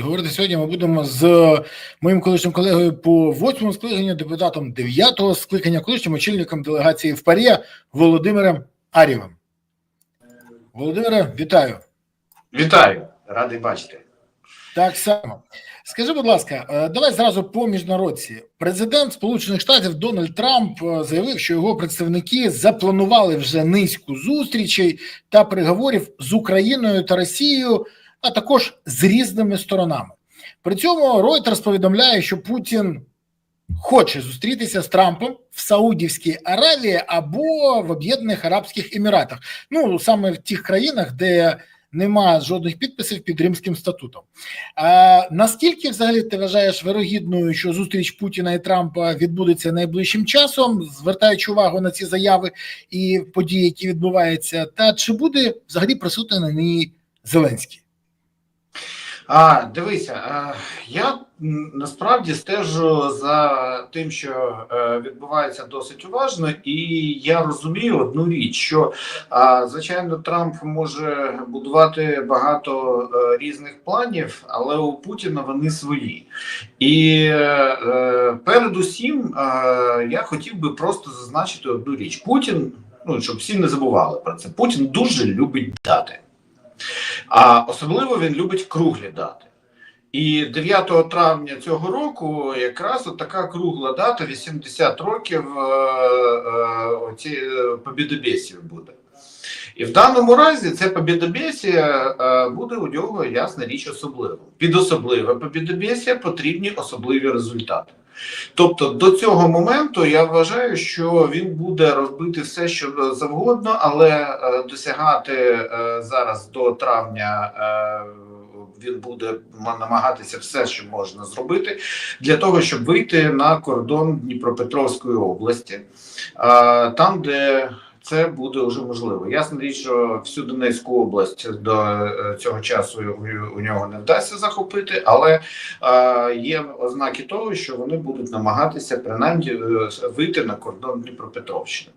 Говорити сьогодні ми будемо з моїм колишнім колегою по восьмому скликанню, депутатом дев'ятого скликання, колишнім очільником делегації в ПАРЄ Володимиром Арєвим. Володимире, вітаю. Вітаю, радий бачити. Так само. Скажи, будь ласка, е, давай зразу по міжнародці. Президент Сполучених Штатів Дональд Трамп е, заявив, що його представники запланували вже низку зустрічей та переговорів з Україною та Росією, а також з різними сторонами. При цьому Reuters повідомляє, що Путін хоче зустрітися з Трампом в Саудівській Аравії або в Об'єднаних Арабських Еміратах. Ну саме в тих країнах, де нема жодних підписів під Римським статутом. А, наскільки взагалі ти вважаєш вирогідною, що зустріч Путіна і Трампа відбудеться найближчим часом, звертаючи увагу на ці заяви і події, які відбуваються, та чи буде взагалі присутній на ній Зеленський? А дивися, а, я насправді стежу за тим, що е, відбувається досить уважно, і я розумію одну річ: що а, звичайно Трамп може будувати багато е, різних планів, але у Путіна вони свої. І е, е, передусім е, я хотів би просто зазначити одну річ: Путін, ну щоб всі не забували про це, Путін дуже любить дати. А особливо він любить круглі дати. І 9 травня цього року якраз от така кругла дата 80 років е, е, е, буде. І в даному разі це побідобєсія е, буде у нього ясна річ особливо. Під особливе побідобєсія потрібні особливі результати. Тобто до цього моменту я вважаю, що він буде робити все, що завгодно, але е, досягати е, зараз до травня. Е, він буде намагатися все, що можна зробити, для того, щоб вийти на кордон Дніпропетровської області, там, де це буде вже можливо. Ясна що всю Донецьку область до е, цього часу у, нього не вдасться захопити, але е, є ознаки того, що вони будуть намагатися принаймні е, вийти на кордон Дніпропетровщини.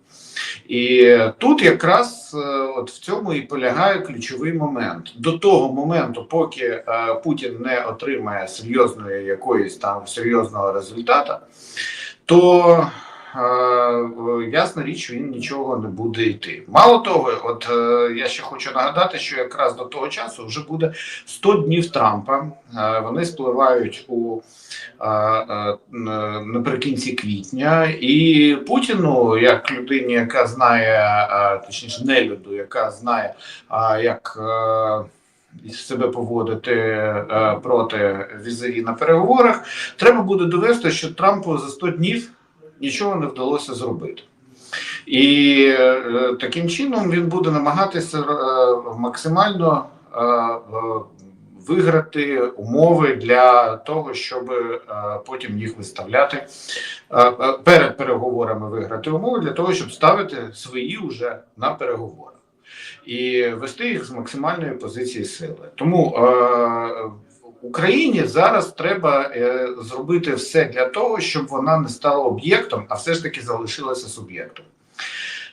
І тут якраз е, от в цьому і полягає ключовий момент. До того моменту, поки Путін не отримає серйозної якоїсь там серйозного результату, то ясна річ, він нічого не буде йти. Мало того, от е, я ще хочу нагадати, що якраз до того часу вже буде 100 днів Трампа. Е, вони спливають у наприкінці квітня, і Путіну, як людині, яка знає, точніше, не люду, яка знає, як. Себе поводити е, проти візарі на переговорах, треба буде довести, що Трампу за 100 днів нічого не вдалося зробити. І е, таким чином він буде намагатися е, максимально е, виграти умови для того, щоб потім їх виставляти перед переговорами виграти умови для того, щоб ставити свої вже на переговорах. І вести їх з максимальної позиції сили. Тому Україні зараз треба е, зробити все для того, щоб вона не стала об'єктом, а все ж таки залишилася суб'єктом.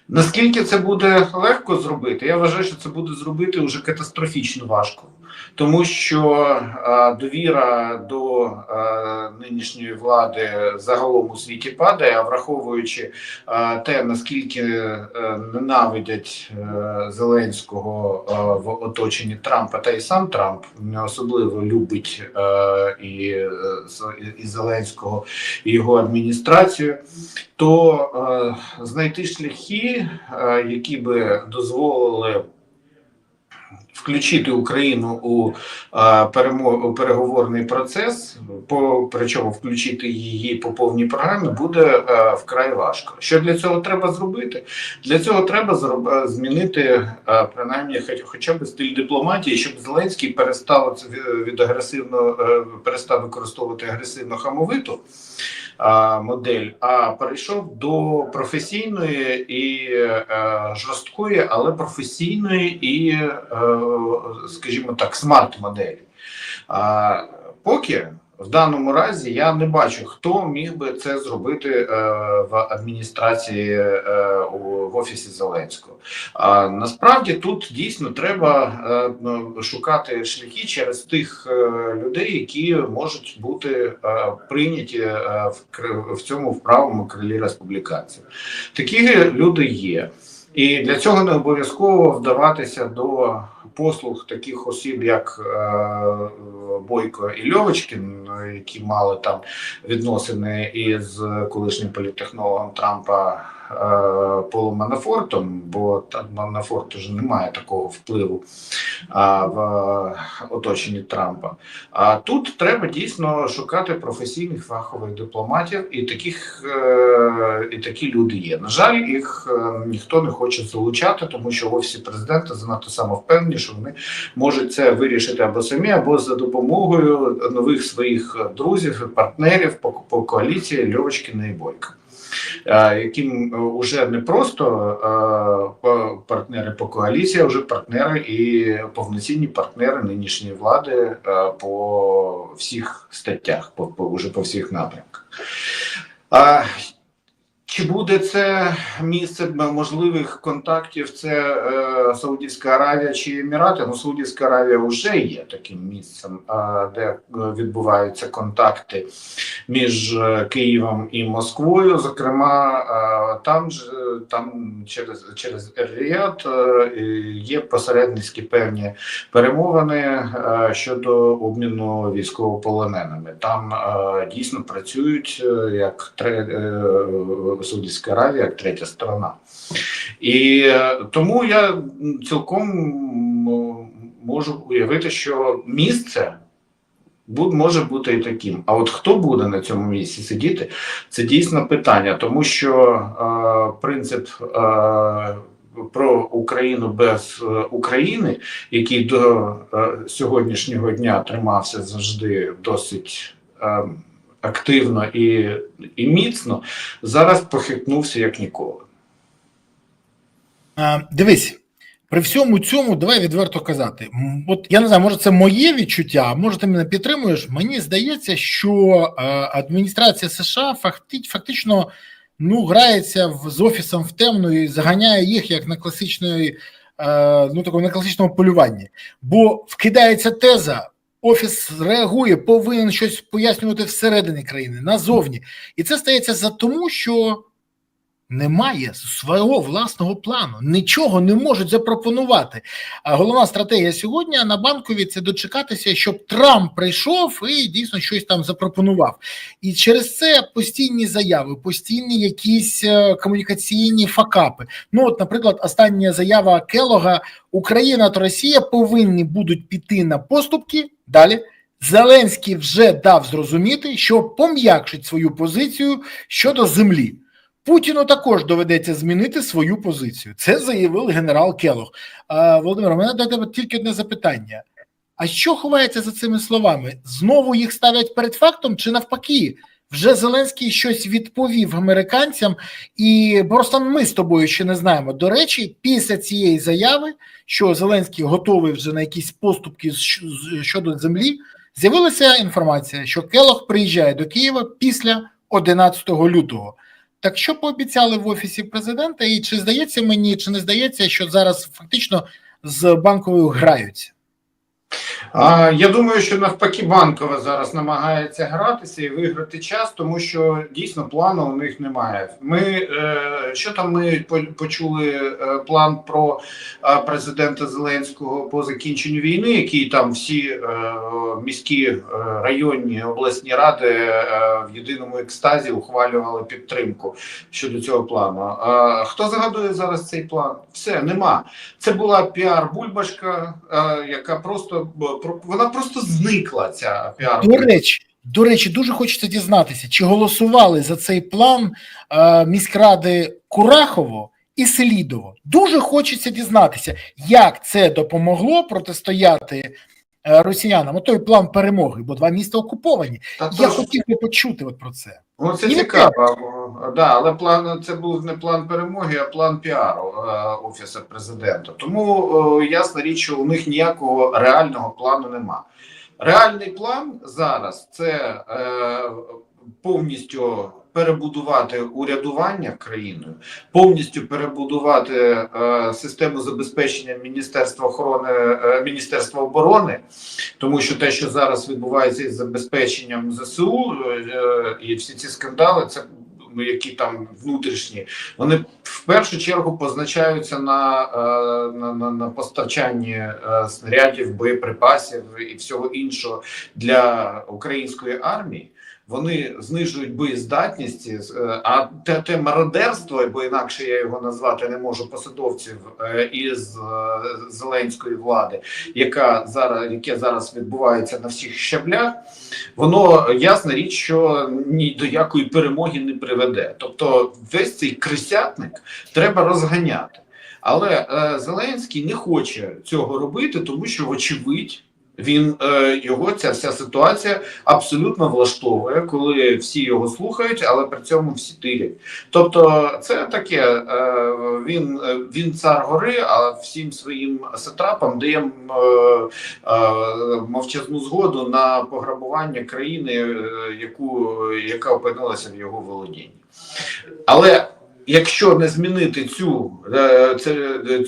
Наскільки це буде легко зробити, я вважаю, що це буде зробити вже катастрофічно важко, тому що довіра до нинішньої влади загалом у світі падає, а враховуючи те, наскільки ненавидять Зеленського в оточенні Трампа, та й сам Трамп не особливо любить і, і Зеленського і його адміністрацію, то знайти шляхи. Е, які би дозволили включити Україну у е, переговорний процес, по причому включити її по повній програмі, буде е, вкрай важко. Що для цього треба зробити? Для цього треба змінити принаймні, хоча б стиль дипломатії, щоб Зеленський перестав від агресивно перестав використовувати агресивно хамовиту модель, а перейшов до професійної і е, жорсткої, але професійної і, е, скажімо так, смарт-моделі. поки в даному разі я не бачу, хто міг би це зробити е, в адміністрації е, в офісі Зеленського. А насправді тут дійсно треба е, ну, шукати шляхи через тих людей, які можуть бути прийняті в цьому в правому крилі республіканців. Такі люди є. І для цього не обов'язково вдаватися до послуг таких осіб, як е, Бойко і Льовочкін, які мали там відносини із колишнім політтехнологом Трампа Полом Манафортом, бо Манафорт вже не має такого впливу а, в е, оточенні Трампа. А тут треба дійсно шукати професійних фахових дипломатів, і таких е, і такі люди є. На жаль, їх е, ніхто не хоче залучати, тому що в офісі президента занадто самовпевнені, що вони можуть це вирішити або самі, або за допомогою нових своїх друзів, партнерів по, по коаліції Льовочкіна і Бойка. Е, Яким вже не просто е, партнери по коаліції, а вже партнери і повноцінні партнери нинішньої влади е, по всіх статтях, по, по уже по всіх напрямках. А, чи буде це місце можливих контактів? Це е, Саудівська Аравія чи Емірати? Ну, Саудівська Аравія вже є таким місцем, е, де відбуваються контакти між е, Києвом і Москвою. Зокрема, е, там ж е, там через через і є посередницькі певні перемовини щодо обміну військовополоненими. Там дійсно працюють як тре, Саудівська Аравія, як третя сторона. І тому я цілком можу уявити, що місце. Бу- Може бути і таким. А от хто буде на цьому місці сидіти, це дійсно питання, тому що е, принцип е, про Україну без е, України, який до е, сьогоднішнього дня тримався завжди досить е, активно і, і міцно, зараз похитнувся як ніколи. А, дивись, при всьому цьому, давай відверто казати. От я не знаю, може це моє відчуття, може ти мене підтримуєш. Мені здається, що е, адміністрація США факти, фактично ну, грається в, з офісом в темну і заганяє їх як на класичної, е, ну такому на класичному полюванні. Бо вкидається теза. Офіс реагує, повинен щось пояснювати всередині країни, назовні. І це стається за тому, що немає свого власного плану, нічого не можуть запропонувати. А головна стратегія сьогодні на банкові це дочекатися, щоб Трамп прийшов і дійсно щось там запропонував. І через це постійні заяви, постійні якісь е, комунікаційні факапи. Ну, от, наприклад, остання заява Келога: Україна та Росія повинні будуть піти на поступки. Далі Зеленський вже дав зрозуміти, що пом'якшить свою позицію щодо землі. Путіну також доведеться змінити свою позицію. Це заявив генерал Келох. Володимир, у мене до тебе тільки одне запитання: а що ховається за цими словами? Знову їх ставлять перед фактом, чи навпаки? Вже Зеленський щось відповів американцям, і просто ми з тобою ще не знаємо. До речі, після цієї заяви, що Зеленський готовий вже на якісь поступки щодо землі, з'явилася інформація, що Келох приїжджає до Києва після 11 лютого. Так що пообіцяли в офісі президента, і чи здається мені, чи не здається, що зараз фактично з банковою граються? А, я думаю, що навпаки банкова зараз намагається гратися і виграти час, тому що дійсно плану у них немає. Ми е, що там ми по- почули е, план про е, президента Зеленського по закінченню війни, який там всі е, міські е, районні обласні ради е, в єдиному екстазі ухвалювали підтримку щодо цього плану. А хто загадує зараз цей план? Все нема. Це була піар-бульбашка, е, яка просто вона просто зникла. Ця піар. До речі, до речі, дуже хочеться дізнатися, чи голосували за цей план е, міськради Курахово і Селідово. Дуже хочеться дізнатися, як це допомогло протистояти росіянам. Той план перемоги, бо два міста окуповані. Та Я то хотів би почути от про це. Ну, це І цікаво. О, Да, але план це був не план перемоги, а план піару е, офісу президента. Тому е, ясна річ, що у них ніякого реального плану нема. Реальний план зараз це е, повністю перебудувати урядування країною, повністю перебудувати е, систему забезпечення Міністерства охорони е, Міністерства оборони, тому що те, що зараз відбувається із забезпеченням ЗСУ, е, і всі ці скандали, це ну, які там внутрішні, вони в першу чергу позначаються на, е, на, на, на постачанні е, снарядів, боєприпасів і всього іншого для української армії. Вони знижують боєздатність, е, а те, те мародерство, бо інакше я його назвати не можу посадовців е, із е, зеленської влади, яка зараз яке зараз відбувається на всіх щаблях, воно ясна річ, що ні до якої перемоги не приведе. Тобто, весь цей крисятник треба розганяти. Але е, Зеленський не хоче цього робити, тому що, вочевидь, він е, його ця вся ситуація абсолютно влаштовує, коли всі його слухають, але при цьому всі тилять. Тобто, це таке: е, він, е, він цар гори, а всім своїм сатрапам дає мовчазну згоду на пограбування країни, яку яка опинилася в його володінні. Але якщо не змінити цю,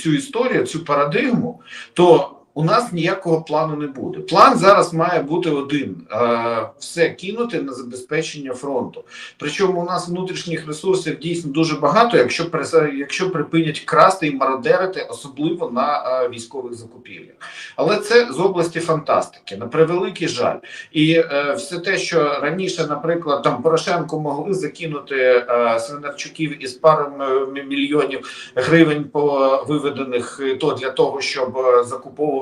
цю історію, цю парадигму, то у нас ніякого плану не буде. План зараз має бути один: е, все кинути на забезпечення фронту. Причому у нас внутрішніх ресурсів дійсно дуже багато, якщо якщо припинять красти і мародерити, особливо на е, військових закупівлях. Але це з області фантастики, на превеликий жаль. І е, все те, що раніше, наприклад, там Порошенко могли закинути Свинарчуків із парами мільйонів гривень по виведених то для того, щоб е,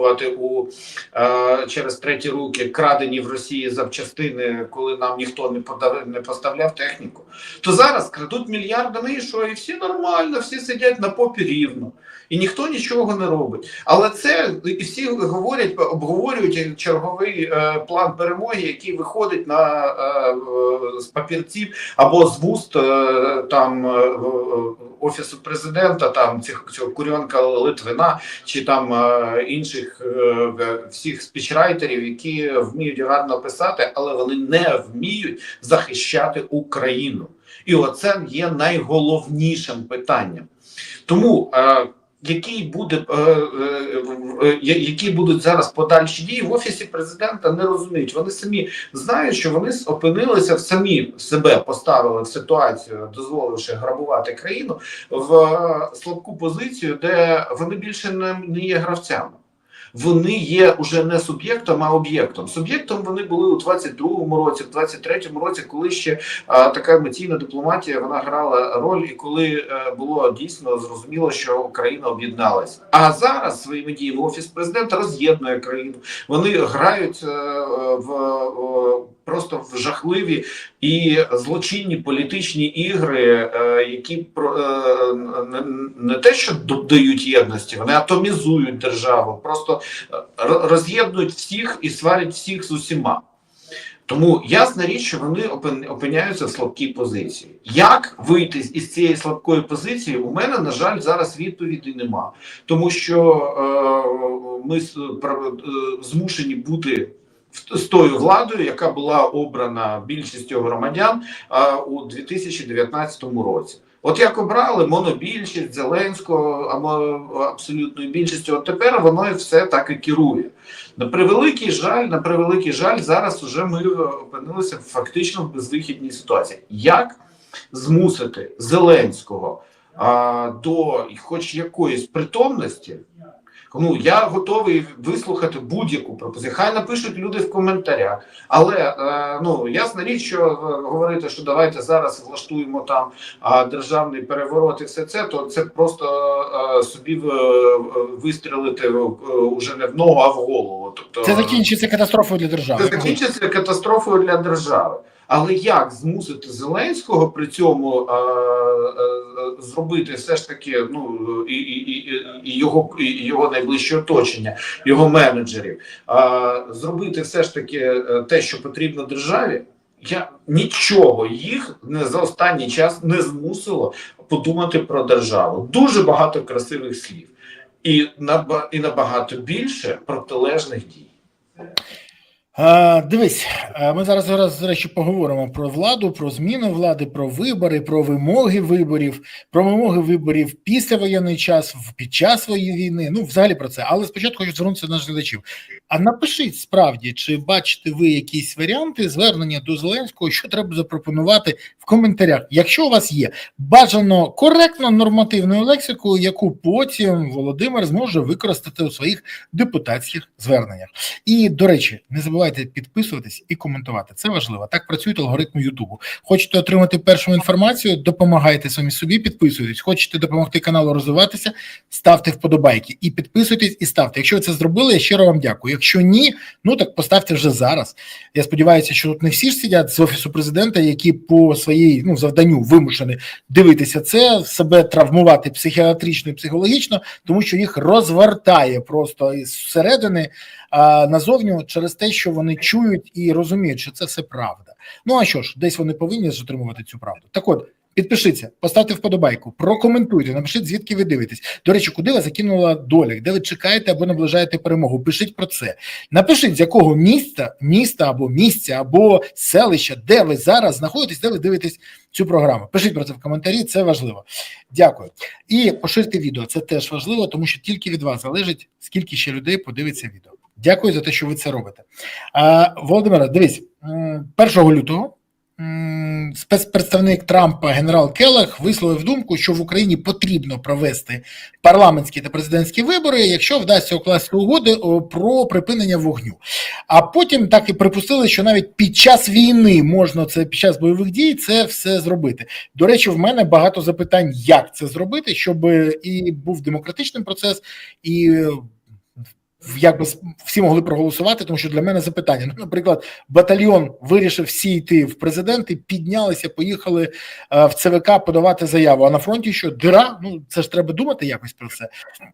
закуповувати у е, через треті руки крадені в Росії запчастини, коли нам ніхто не подав, не поставляв техніку, то зараз крадуть мільярдами і що, і всі нормально, всі сидять на попі рівно. І ніхто нічого не робить. Але це і всі говорять, обговорюють черговий е, план перемоги, який виходить на е, е, з папірців або з вуст е, там е, офісу президента, там цих цього Курьонка Литвина чи там е, інших е, всіх спічрайтерів, які вміють гарно писати, але вони не вміють захищати Україну. І оце є найголовнішим питанням. Тому е, який буде е, е, е, які будуть зараз подальші дії в офісі президента, не розуміють. Вони самі знають, що вони опинилися в самі себе поставили в ситуацію, дозволивши грабувати країну в слабку позицію, де вони більше не є гравцями. Вони є уже не суб'єктом, а об'єктом. Суб'єктом вони були у 22-му році, в 23-му році, коли ще а, така емоційна дипломатія вона грала роль, і коли а, було дійсно зрозуміло, що Україна об'єдналася. А зараз своїми діями офіс президента роз'єднує країну. Вони грають а, в е, просто в жахливі і злочинні політичні ігри, е, які е, не, те, що додають єдності, вони атомізують державу, просто е, роз'єднують всіх і сварять всіх з усіма. Тому ясна річ, що вони опиняються в слабкій позиції. Як вийти із цієї слабкої позиції? У мене, на жаль, зараз відповіді нема, тому що е, ми змушені бути з тою владою, яка була обрана більшістю громадян у 2019 році. От як обрали монобільшість Зеленського або абсолютною більшістю, от тепер воно і все так і керує. На превеликий жаль, на превеликий жаль, зараз вже ми опинилися фактично в безвихідній ситуації. Як змусити Зеленського а, до хоч якоїсь притомності? Ну, я готовий вислухати будь-яку пропозицію. Хай напишуть люди в коментарях. Але е, ну ясна річ, що е, говорити, що давайте зараз влаштуємо там державний переворот і все це, то це просто е, собі в, вистрілити е, уже не в ногу, а в голову. Тобто Це закінчиться катастрофою для це держави. закінчиться катастрофою для держави. Але як змусити Зеленського при цьому е, е, зробити все ж таки ну і, і, і, його і його найближче оточення, його менеджерів, е, зробити все ж таки е, те, що потрібно державі? Я нічого їх не за останній час не змусило подумати про державу. Дуже багато красивих слів, і наба і набагато більше протилежних дій. Дивись, е, ми зараз зараз речі поговоримо про владу, про зміну влади, про вибори, про вимоги виборів, про вимоги виборів після воєнний час, під час воєнної війни. Ну, взагалі про це. Але спочатку хочу звернутися до наших глядачів. А напишіть справді, чи бачите ви якісь варіанти звернення до Зеленського, що треба запропонувати в коментарях. Якщо у вас є бажано коректно нормативною лексикою, яку потім Володимир зможе використати у своїх депутатських зверненнях. І до речі, не забувайте підписуватись і коментувати. Це важливо. Так працюють алгоритми Ютубу. Хочете отримати першу інформацію, допомагайте самі собі, підписуйтесь. Хочете допомогти каналу розвиватися, ставте вподобайки і підписуйтесь і ставте. Якщо ви це зробили, я щиро вам дякую. Якщо ні, ну так поставте вже зараз. Я сподіваюся, що тут не всі ж сидять з офісу президента, які по своїй ну завданню вимушені дивитися це, себе травмувати психіатрично і психологічно, тому що їх розвертає просто із середини а, назовню через те, що вони чують і розуміють, що це все правда. Ну а що ж, десь вони повинні ж цю правду. Так от. Підпишіться, поставте вподобайку, прокоментуйте, напишіть, звідки ви дивитесь. До речі, куди вас закинула доля, де ви чекаєте або наближаєте перемогу. Пишіть про це. Напишіть, з якого міста, міста або місця, або селища, де ви зараз знаходитесь, де ви дивитесь цю програму. Пишіть про це в коментарі, це важливо. Дякую. І поширте відео. Це теж важливо, тому що тільки від вас залежить, скільки ще людей подивиться відео. Дякую за те, що ви це робите. Володимире, дивись, м, 1 лютого спецпредставник Трампа генерал Келех висловив думку, що в Україні потрібно провести парламентські та президентські вибори, якщо вдасться укласти угоди про припинення вогню. А потім так і припустили, що навіть під час війни можна це під час бойових дій це все зробити. До речі, в мене багато запитань, як це зробити, щоб і був демократичний процес, і якби всі могли проголосувати, тому що для мене запитання. Ну, наприклад, батальйон вирішив всі йти в президенти, піднялися, поїхали е, в ЦВК подавати заяву. А на фронті що дира? Ну це ж треба думати якось про це.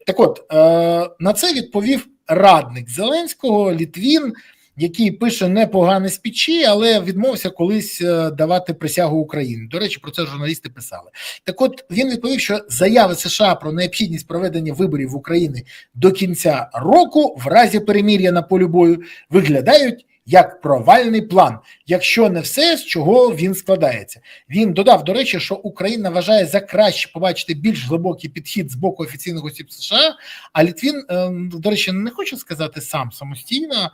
Так, от е, на це відповів радник Зеленського Літвін. Який пише непогане спічі, але відмовився колись е, давати присягу Україні. До речі, про це журналісти писали. Так, от він відповів, що заяви США про необхідність проведення виборів в Україні до кінця року, в разі перемір'я на полі бою, виглядають як провальний план, якщо не все, з чого він складається. Він додав, до речі, що Україна вважає за краще побачити більш глибокий підхід з боку офіційних осіб США. А Літвін, е, до речі, не хоче сказати сам самостійно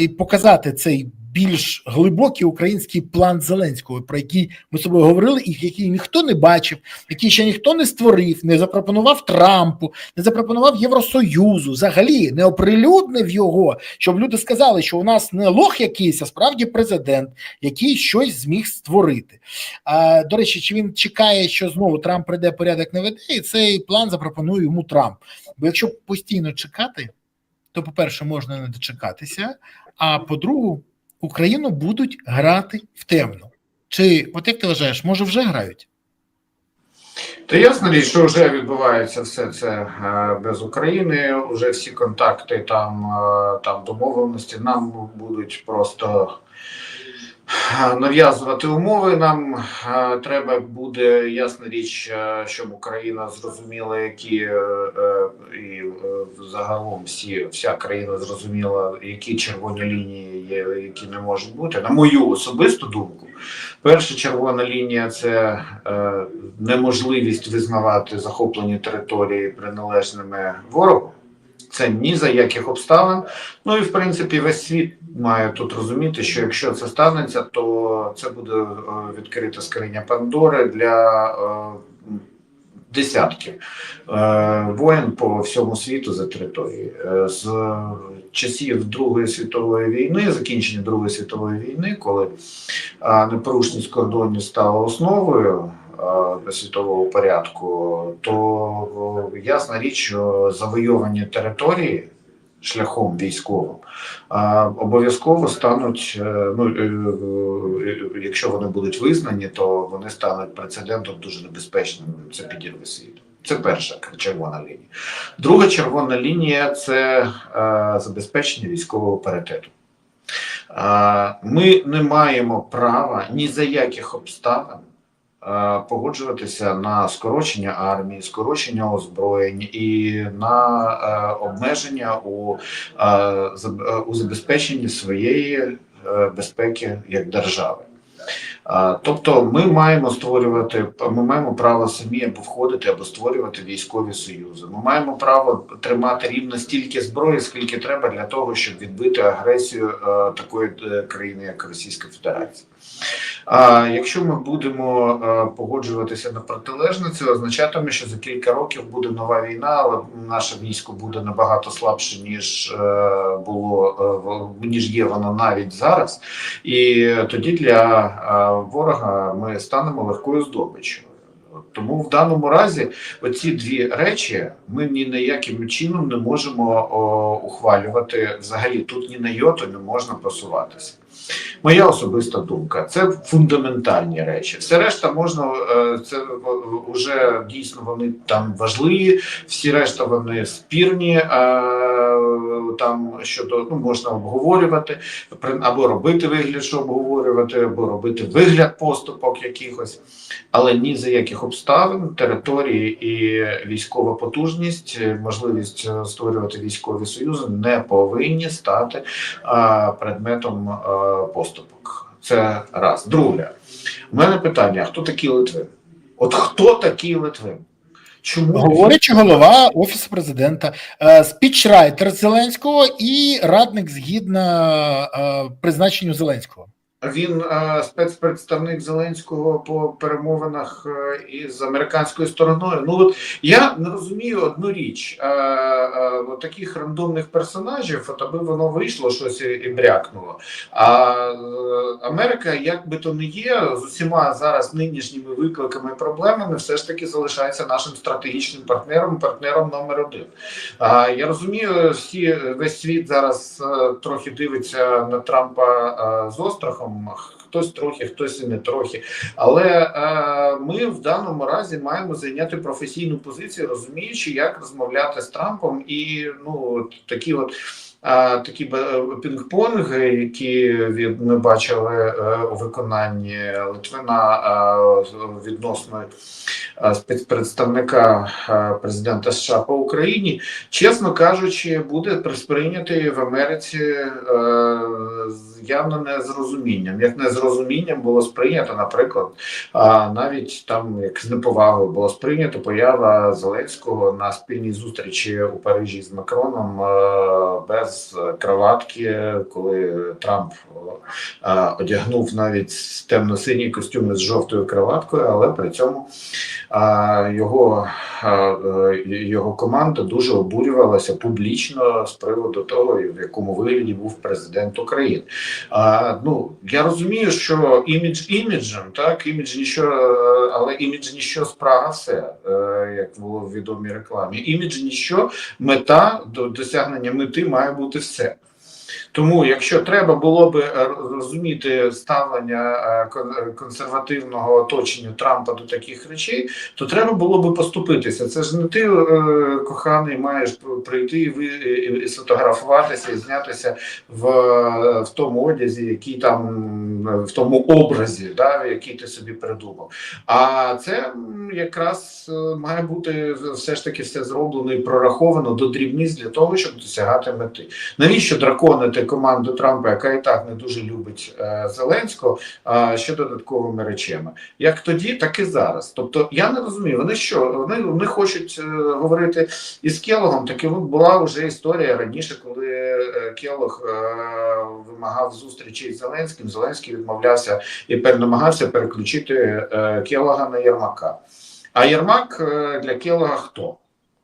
і показати цей більш глибокий український план Зеленського, про який ми з собою говорили, і який ніхто не бачив, який ще ніхто не створив, не запропонував Трампу, не запропонував Євросоюзу, взагалі не оприлюднив його, щоб люди сказали, що у нас не лох якийсь, а справді президент, який щось зміг створити. А, До речі, чи він чекає, що знову Трамп прийде порядок наведе, і цей план запропонує йому Трамп. Бо якщо постійно чекати, то, по-перше, можна не дочекатися, а по-друге, Україну будуть грати в темну. Чи, от як ти вважаєш, може вже грають? Та ясна річ, що вже відбувається все це е, без України. Уже всі контакти, там, е, там домовленості нам будуть просто нав'язувати умови. Нам треба буде ясна річ, щоб Україна зрозуміла, які е, е, і е, загалом всі вся країна зрозуміла, які червоні лінії є, які не можуть бути. На мою особисту думку. Перша червона лінія це неможливість визнавати захоплені території приналежними ворогу. Це ні за яких обставин. Ну і в принципі весь світ має тут розуміти, що якщо це станеться, то це буде е, відкрита скриня Пандори для е, десятків е, воєн по всьому світу за території. Е, з часів Другої світової війни, закінчення Другої світової війни, коли а непорушність кордонів стала основою а, світового порядку, то ясна річ, що завойовані території шляхом військовим обов'язково стануть, е, ну е, е, якщо вони будуть визнані, то вони стануть прецедентом дуже небезпечним. Це підірве світу. Це перша червона лінія. Друга червона лінія це е, забезпечення військового паритету. Ми не маємо права ні за яких обставин е, погоджуватися на скорочення армії, скорочення озброєнь і на е, обмеження у, е, е, у забезпеченні своєї е, безпеки як держави. Тобто ми маємо створювати, ми маємо право самі або входити, або створювати військові союзи. Ми маємо право тримати рівно стільки зброї, скільки треба для того, щоб відбити агресію е, такої е, країни, як Російська Федерація. А якщо ми будемо е, погоджуватися на протилежне, це означатиме, що за кілька років буде нова війна, але наше військо буде набагато слабше ніж е, було е, ніж є воно навіть зараз. І тоді для ворога ми станемо легкою здобиччю. Тому в даному разі оці дві речі ми ні на яким чином не можемо о, ухвалювати. Взагалі тут ні на йоту не можна просуватися. Моя особиста думка це фундаментальні речі. Все решта можна е, це вже дійсно вони там важливі, всі решта вони спірні. Е, Там щодо ну можна обговорювати або робити вигляд, що обговорювати, або робити вигляд поступок якихось, але ні за яких обставин території і військова потужність, е, можливість е, створювати військові союзи не повинні стати а, предметом а, поступок. Це раз. Друге, у мене питання: хто такий Литвин? От хто такий Литвин? Чому Говорячи голова офісу президента, е, спічрайтер Зеленського і радник згідно е, призначенню Зеленського. Він е, спецпредставник Зеленського по перемовинах е, із американською стороною. Ну от я не розумію одну річ: е, от таких рандомних персонажів, от аби воно вийшло щось і, брякнуло. А Америка, як би то не є, з усіма зараз нинішніми викликами і проблемами, все ж таки залишається нашим стратегічним партнером, партнером номер один. А я розумію, всі весь світ зараз трохи дивиться на Трампа з острахом. Хтось трохи, хтось і не трохи. Але е, ми в даному разі маємо зайняти професійну позицію, розуміючи, як розмовляти з Трампом, і ну такі от. Такі бе- пінг-понги, які від ми бачили е, у виконанні Литвина е, відносно е, спецпредставника е, президента США по Україні, чесно кажучи, буде сприйнятий в Америці е, явно незрозумінням. Як незрозумінням було сприйнято, наприклад, навіть там як з неповагою було сприйнято поява Зеленського на спільній зустрічі у Парижі з Макроном е, без кроватки, коли Трамп е, одягнув навіть темно-синій костюм з жовтою кроваткою, але при цьому його, е, його команда дуже обурювалася публічно з приводу того, в якому вигляді був президент України. Ну я розумію, що імідж іміджем, так імідж ніщо, е, але імідж ніщо справа все, е, як було в відомій рекламі. Імідж ніщо, мета до досягнення мети має бути все. Тому, якщо треба було би е, розуміти ставлення е, консервативного оточення Трампа до таких речей, то треба було би поступитися. Це ж не ти, е, коханий, маєш прийти і сфотографуватися і знятися в, в тому одязі, який там в тому образі, да, який ти собі придумав. А це якраз е, має бути все ж таки все зроблено і прораховано до дрібниць для того, щоб досягати мети. Навіщо команду Трампа, яка і так не дуже любить е, Зеленського, ще додатковими речами? Як тоді, так і зараз. Тобто я не розумію, вони що вони, вони хочуть е, говорити із Келогом. Так і була вже історія раніше, коли е, Келог вимагав зустрічі з Зеленським. Зеленський відмовлявся і пер- намагався переключити Келога на Єрмака. А Єрмак для Келога хто?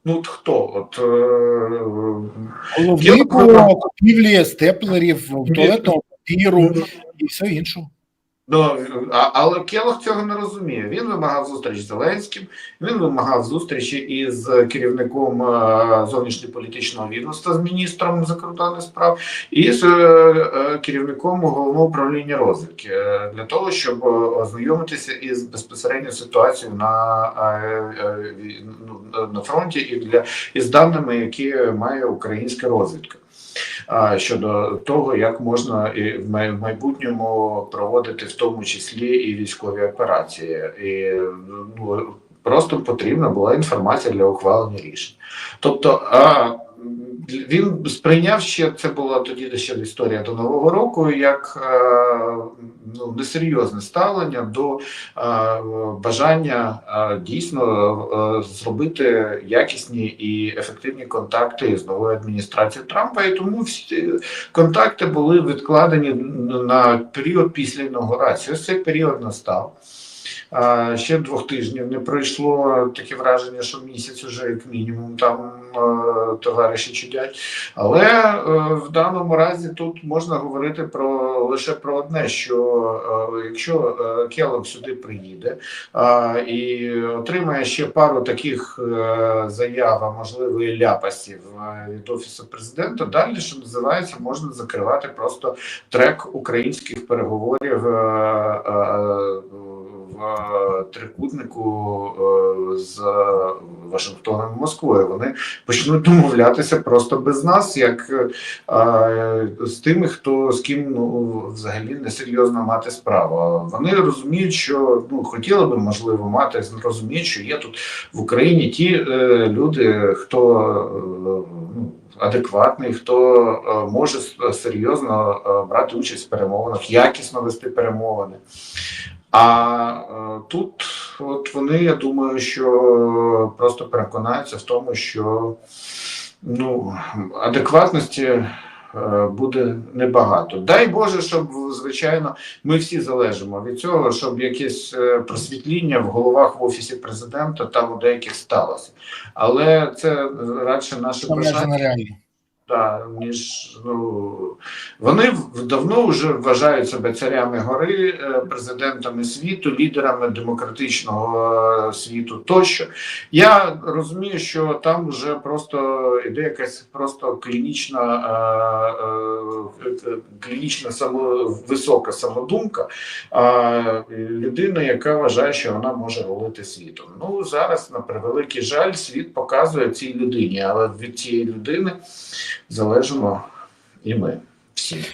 Ну от хто? От е, Головний по купівлі степлерів, туалетного папіру і все інше. А, але Келох цього не розуміє. Він вимагав зустріч з Зеленським, він вимагав зустрічі із керівником е, зовнішньополітичного відомства, з міністром закордонних справ і з е, е, керівником головного управління розвідки для того, щоб ознайомитися із безпосередньо ситуацією на, ну, на фронті і для із даними, які має українська розвідка. Щодо того, як можна і в майбутньому проводити в тому числі і військові операції, і ну, просто потрібна була інформація для ухвалення рішень. Тобто, він сприйняв ще це була тоді ще історія до нового року, як е, ну, несерйозне ставлення до е, бажання е, дійсно зробити якісні і ефективні контакти з новою адміністрацією Трампа, і тому всі контакти були відкладені на період після інаугурації. Ось цей період настав. Ще двох тижнів не пройшло таке враження, що місяць уже як мінімум там е, товариші чудять. Але е, в даному разі тут можна говорити про лише про одне: що е, якщо Келлог сюди приїде і отримає ще пару таких заяв, а можливо і ляпасів від офісу президента, далі що називається, можна закривати просто трек українських переговорів. Е, трикутнику е, з Вашингтоном і Москвою. Вони почнуть домовлятися просто без нас, як е, з тими, хто з ким ну взагалі несерйозно мати справу. Вони розуміють, що ну хотіли би можливо мати, розуміють, що є тут в Україні ті люди, хто ну. Адекватний, хто може серйозно брати участь в перемовинах, якісно вести перемовини. А е, тут, от вони, я думаю, що просто переконаються в тому, що ну, адекватності е, буде небагато. Дай Боже, щоб звичайно ми всі залежимо від цього, щоб якесь е, просвітління в головах в офісі президента там у деяких сталося. Але це радше наше бажання. Да, ніж ну вони давно вже вважають себе царями гори, е, президентами світу, лідерами демократичного е, світу. Тощо я розумію, що там вже просто іде якась просто клінічна, е, клінічна само висока самодумка. А людина, яка вважає, що вона може рулити світом. Ну зараз на превеликий жаль, світ показує цій людині, але від цієї людини залежимо і ми всі.